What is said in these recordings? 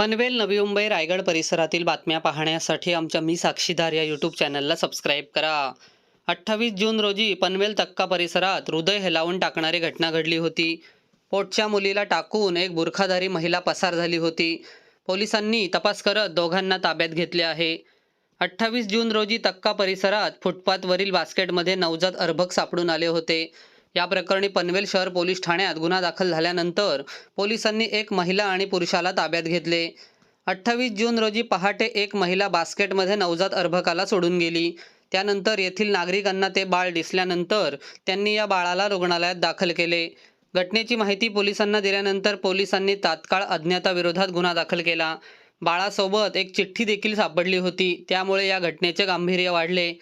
पनवेल नवी मुंबई रायगड परिसरातील बातम्या पाहण्यासाठी आमच्या मी साक्षीदार या यूट्यूब चॅनलला सबस्क्राईब करा. अठ्ठावीस जून रोजी पनवेल तक्का परिसरात हृदय हेलावून टाकणारी घटना घडली होती. पोटच्या मुलीला टाकून एक बुरखाधारी महिला पसार झाली होती. पोलिसांनी तपास करत दोघांना ताब्यात घेतले आहे. अठ्ठावीस जून रोजी तक्का परिसरात फुटपाथवरील बास्केटमध्ये नवजात अर्भक सापडून आले होते. या प्रकरणी पनवेल शहर पोलीस ठाण्यात गुन्हा दाखल झाल्यानंतर पोलिसांनी एक महिला आणि पुरुषाला ताब्यात घेतले. अठ्ठावीस जून रोजी पहाटे एक महिला बास्केटमध्ये नवजात अर्भकाला सोडून गेली. त्यानंतर येथील नागरिकांना ते बाळ दिसल्यानंतर त्यांनी या बाळाला रुग्णालयात दाखल केले. घटनेची माहिती पोलिसांना दिल्यानंतर पोलिसांनी तात्काळ अज्ञाताविरोधात गुन्हा दाखल केला. बाळासोबत एक चिठ्ठी देखील सापडली होती. त्यामुळे या घटनेचे गांभीर्य वाढले.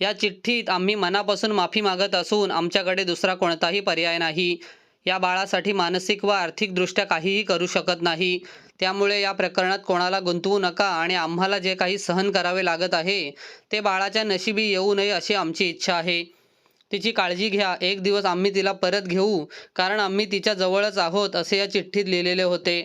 या चिठ्ठीत आम्ही मनापासून माफी मागत असून आमच्याकडे दुसरा कोणताही पर्याय नाही. या बाळासाठी मानसिक व आर्थिकदृष्ट्या काहीही करू शकत नाही. त्यामुळे या प्रकरणात कोणाला गुंतवू नका आणि आम्हाला जे काही सहन करावे लागत आहे ते बाळाच्या नशिबी येऊ नये अशी आमची इच्छा आहे. तिची काळजी घ्या. एक दिवस आम्ही तिला परत घेऊ कारण आम्ही तिच्या जवळच आहोत असे या चिठ्ठीत लिहिलेले होते.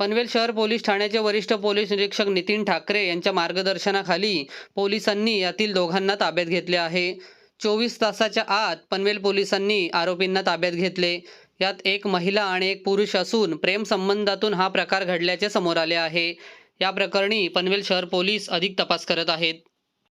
पनवेल शहर पोलीस ठाण्याचे वरिष्ठ पोलीस निरीक्षक नितीन ठाकरे यांच्या मार्गदर्शनाखाली पोलिसांनी यातील दोघांना ताब्यात घेतले आहे. चोवीस तासाच्या आत पनवेल पोलिसांनी आरोपींना ताब्यात घेतले. यात एक महिला आणि एक पुरुष असून प्रेम संबंधातून हा प्रकार घडल्याचे समोर आले आहे. या प्रकरणी पनवेल शहर पोलीस अधिक तपास करत आहेत.